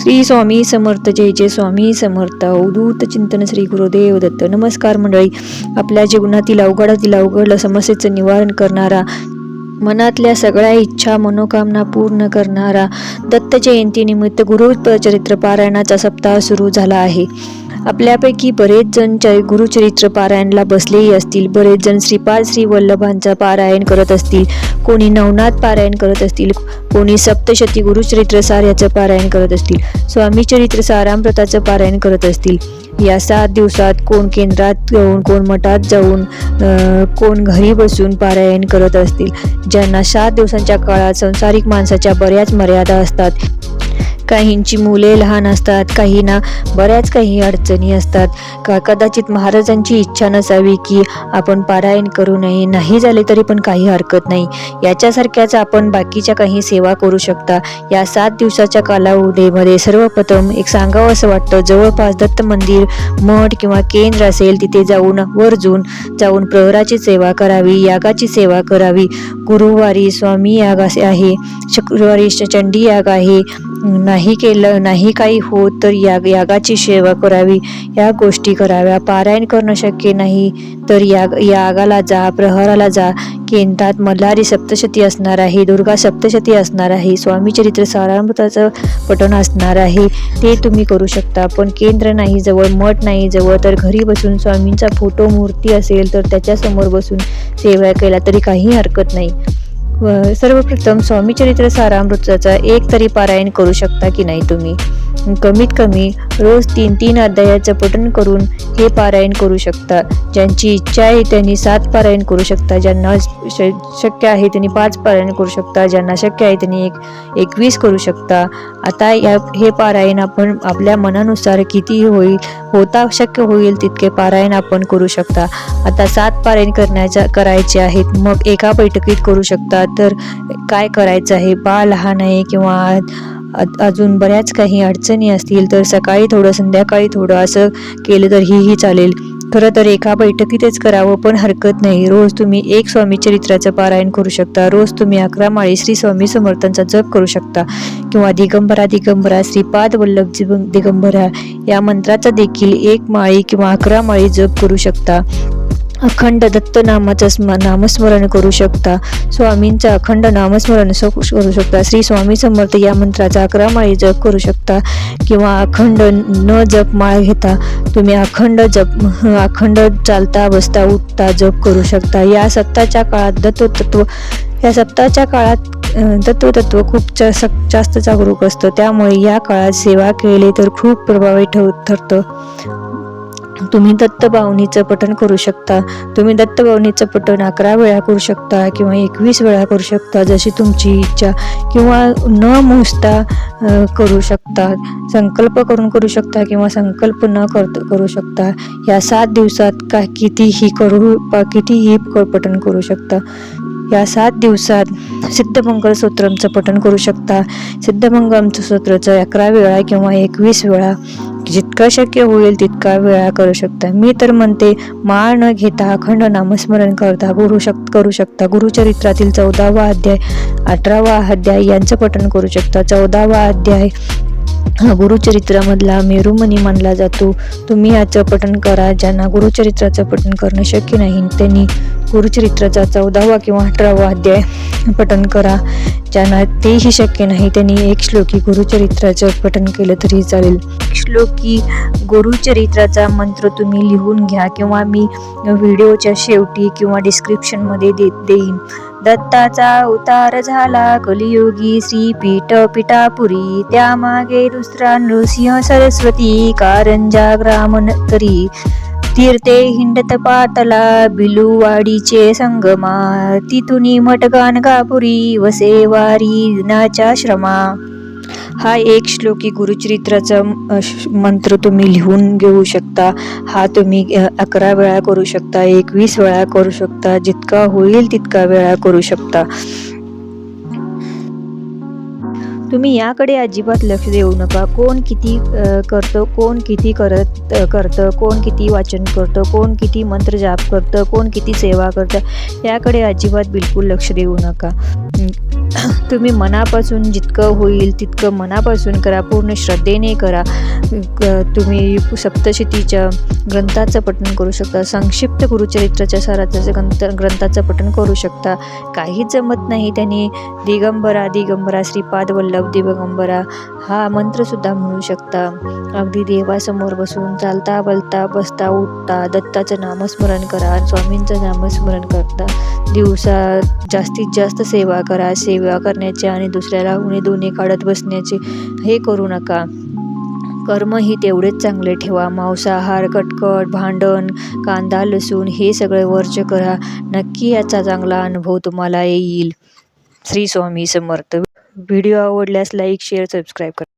श्री स्वामी समर्थ जय जय स्वामी समर्थ अवधूत चिंतन श्री गुरुदेव दत्त. नमस्कार मंडळी आपल्या जीवनातील अवघडातील अवघड समस्येचं निवारण करणारा मनातल्या सगळ्या इच्छा मनोकामना पूर्ण करणारा दत्त जयंतीनिमित्त गुरुचरित्र पारायणाचा सप्ताह सुरू झाला आहे. आपल्यापैकी बरेच जण च गुरुचरित्र पारायणला बसलेही असतील. बरेच जण श्रीपाद श्री वल्लभांचा पारायण करत असतील. कोणी नवनाथ पारायण करत असतील. कोणी सप्तशती गुरुचरित्र सार याचं पारायण करत असतील. स्वामी चरित्र सारामृताचं पारायण करत असतील. या सात दिवसात कोण केंद्रात जाऊन कोण मठात जाऊन कोण घरी बसून पारायण करत असतील. ज्यांना सात दिवसांच्या काळात संसारिक माणसाच्या बऱ्याच मर्यादा असतात काहींची मुले लहान असतात काहींना बऱ्याच काही अडचणी असतात. का कदाचित महाराजांची इच्छा नसावी की आपण पारायण करू नये नाही झाले तरी पण काही हरकत नाही. याच्यासारख्याच आपण बाकीच्या काही सेवा करू शकता. या सात दिवसाच्या कालावधीमध्ये सर्वप्रथम एक सांगावं असं वाटतं जवळपास दत्त मंदिर मठ किंवा केंद्र असेल तिथे जाऊन वर्जून जाऊन प्रहराची सेवा करावी यागाची सेवा करावी. गुरुवारी स्वामी याग असे आहे शुक्रवारी चंडी याग आहे नाही केलं नाही काही होत तर याग यागाची सेवा करावी या गोष्टी कराव्या. पारायण करणं शक्य नाही तर याग यागाला जा प्रहराला जा. केंद्रात मल्हारी सप्तशती असणार आहे दुर्गा सप्तशती असणार आहे स्वामी चरित्र सारामृताचं पठण असणार आहे. ते तुम्ही करू शकता पण केंद्र नाही जवळ मठ नाही जवळ तर घरी बसून स्वामींचा फोटो मूर्ती असेल तर त्याच्यासमोर बसून सेवा केला तरी काही हरकत नाही. व सर्वप्रथम स्वामी चरित्र सारामृताचा एक तरी पारायण करू शकता की नाही तुम्ही? कमीत कमी रोज तीन तीन अध्यायाचं पठण करून हे पारायण करू शकता ज्यांची इच्छा आहे त्यांनी सात पारायण करू शकता ज्यांना श- शक्य आहे त्यांनी पाच पारायण करू शकता ज्यांना शक्य आहे त्यांनी एक एकवीस करू शकता आता या हे पारायण आपण आपल्या मनानुसार किती होईल होता शक्य होईल तितके पारायण आपण करू शकता. आता सात पारायण करण्याच्या करायचे आहेत. मग एका बैठकीत करू शकता. तर काय करायचं आहे? बाळ लहान आहे किंवा अजून बऱ्याच काही अडचणी असतील तर सकाळी थोडं संध्याकाळी थोडं असं केलं तर ही चालेल. खरं तर एका बैठकीतच करावं पण हरकत नाही. रोज तुम्ही एक स्वामी चरित्राचं पारायण करू शकता. रोज तुम्ही अकरा माळी श्री स्वामी समर्थांचा जप करू शकता. किंवा दिगंबरा दिगंबरा श्रीपाद वल्लभ दिगंबरा या मंत्राचा देखील एक माळी किंवा अकरा माळी जप करू शकता. अखंड दत्त नामाचं स्म नामस्मरण करू शकता. स्वामींचं अखंड नामस्मरण करू शकता. श्री स्वामी समर्थ या मंत्राचा अकरा माळी जप करू शकता. किंवा अखंड न जप माळ घेता तुम्ही अखंड जप अखंड चालता बसता उठता जप करू शकता. या सत्ताच्या काळात दत्ततत्व या सप्ताच्या काळात तत्वतत्व खूप जास्त जास्त जागरूक असतं. त्यामुळे या काळात सेवा केली तर खूप प्रभावी ठेव ठरतं. तुम्ही दत्तबावनीचं पठण करू शकता. तुम्ही दत्तबावनीचं पठण अकरा वेळा करू शकता किंवा एकवीस वेळा करू शकता जशी तुमची इच्छा. किंवा न मोजता करू शकता. संकल्प करून करू शकता किंवा संकल्प न कर करू शकता. या सात दिवसात का कितीही करू कितीही क- पठण करू शकता. या सात दिवसात सिद्धमंगल स्तोत्रमचं पठण करू शकता. सिद्धमंगल स्तोत्रचं अकरा वेळा किंवा एकवीस वेळा जितका शक्य होईल तितका वेळा करू शकता. मी तर म्हणते माळ न घेता अखंड नामस्मरण करता गुरु शक करू शकता. गुरुचरित्रातील चौदावा अध्याय अठरावा अध्याय यांचं पठण करू शकता. चौदावा अध्याय हा गुरुचरित्रामधला मेरुमणी मानला जातो. तुम्ही याचं पठण करा ज्यांना गुरुचरित्राचं पठण करणं शक्य नाही त्यांनी गुरुचरित्राचा चौदावा किंवा अठरावा अध्याय पठण करा. ज्यांना तेही शक्य नाही त्यांनी एक श्लोकी गुरुचरित्राचं पठण केलं तरी चालेल. श्लोकी गुरुचरित्राचा मंत्र तुम्ही लिहून घ्या किंवा मी व्हिडिओच्या शेवटी किंवा डिस्क्रिप्शनमध्ये दे देईन. दत्ताचा अवतार झाला कलियोगी श्री पीठ पिठापुरी. त्यामागे दुसरा नृसिंह सरस्वती कारंजा ग्रामनतरी तीर्थे हिंडत पातला बिलुवाडीचे संगमा. तिथुनी मटगान गापुरी वसेवारी दिनाच्या श्रमा हा एक श्लोकी गुरुचरित्राचा मंत्र तुम्ही लिहून घेऊ शकता. हा तुम्ही अकरा वेळा करू शकता एकवीस वेळा करू शकता जितका होईल तितका वेळा करू शकता. तुम्ही याकडे अजिबात लक्ष देऊ नका. कोण किती करतो करतं कोण किती करत करतं कोण किती वाचन करतं कोण किती मंत्र जाप करतं कोण किती सेवा करतं याकडे अजिबात बिलकुल लक्ष देऊ नका. तुम्ही मनापासून जितकं होईल तितकं मनापासून करा पूर्ण श्रद्धेने करा. क- तुम्ही सप्तशतीच्या ग्रंथाचं पठण करू शकता संक्षिप्त गुरुचरित्राच्या साराचं ग्रंथ ग्रंथाचं पठण करू शकता. काहीच जमत नाही त्यांनी दिगंबरा दिगंबरा श्रीपाद वल्लभ दिगंबरा हा मंत्रसुद्धा म्हणू शकता. अगदी देवासमोर बसून चालता बलता बसता उठता दत्ताचं नामस्मरण करा स्वामींचं नामस्मरण करता. दिवसा जास्तीत जास्त सेवा करा सेवा करण्याचे आणि दुसऱ्याला उणे दोन्ही काढत बसण्याचे हे करू नका. कर्मही तेवढेच चांगले ठेवा. मांसाहार कटकट भांडण कांदा लसूण हे सगळे वर्ज करा. नक्की याचा चांगला अनुभव तुम्हाला येईल. श्री स्वामी समर्थ. व्हिडिओ आवडल्यास लाईक शेअर सबस्क्राईब करा.